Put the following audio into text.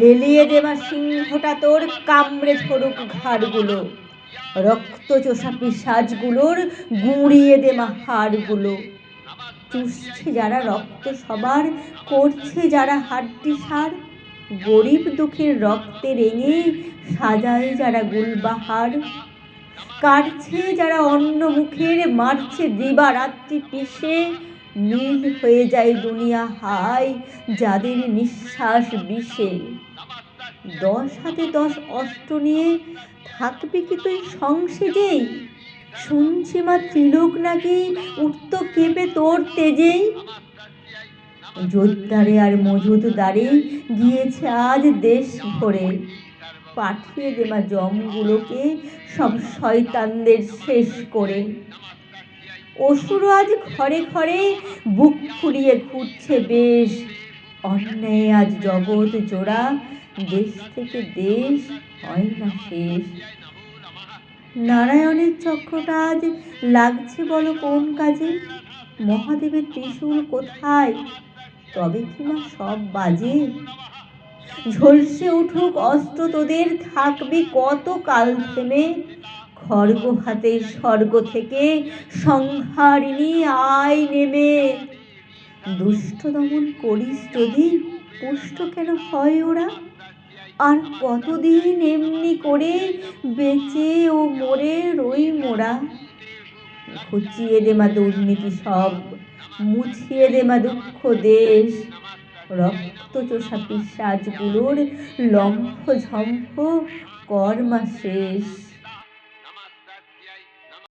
লেলিয়ে দেওয়া সিংহটা তোর কামড়ে ধরুক ঘাড়গুলো। রক্ত চোষা পিসাজগুলোর গুঁড়িয়ে দেওয়া হাড়গুলো। চুষছে যারা রক্ত সবার করছে যারা হাড্ডি সার। গরিব দুঃখের রক্তে রেঙে সাজায় যারা গুলবাহার। কাটছে যারা অন্য মুখের মারছে দিবারাত্রি পিষে। নীল হয়ে যায় দুনিয়া হাই যাদের নিঃশ্বাস বিষে। দশ হাতে দশ অস্ত্র নিয়ে থাকবে কি তুই সংসেজেই শুনছি মা ত্রিলোক নাকি উঠত কেঁপে তোর তেজেই। জোরদারে আর মজুদদারে গিয়েছে আজ দেশ ভরে। পাঠিয়ে দেবা জমগুলোকে সব শয়তানদের শেষ করে। অসুর আজ ঘরে ঘরে বুক ফুলিয়ে ঘুরছে বেশ। অন্যায় আজ জগৎ জোড়া, দেশ থেকে দেশ হয় না শেষ। নারায়ণের চক্রটা আজ লাগছে বলো কোন কাজে? মহাদেবের ত্রিশূল কোথায়? তবে কি না সব বাজে? ঝলসে উঠুক অস্ত্র তোদের, থাকবে কত কাল থেমে? খড়গ হাতে স্বর্গ থেকে সংহারিণী আয় নেমে। দুষ্ট দমন করিস যদি, পুষ্ট কেন হয় ওরা? আর কতদিন এমনি করে বেঁচে ও মরে রই মোরা? ঘুচিয়ে দে মা দুর্নীতি সব, মুছিয়ে দে মা দুঃখ দেশ। রক্ত চোষা পিসাজগুলোর লম্ফ ঝম্ফ কর্মা শেষ।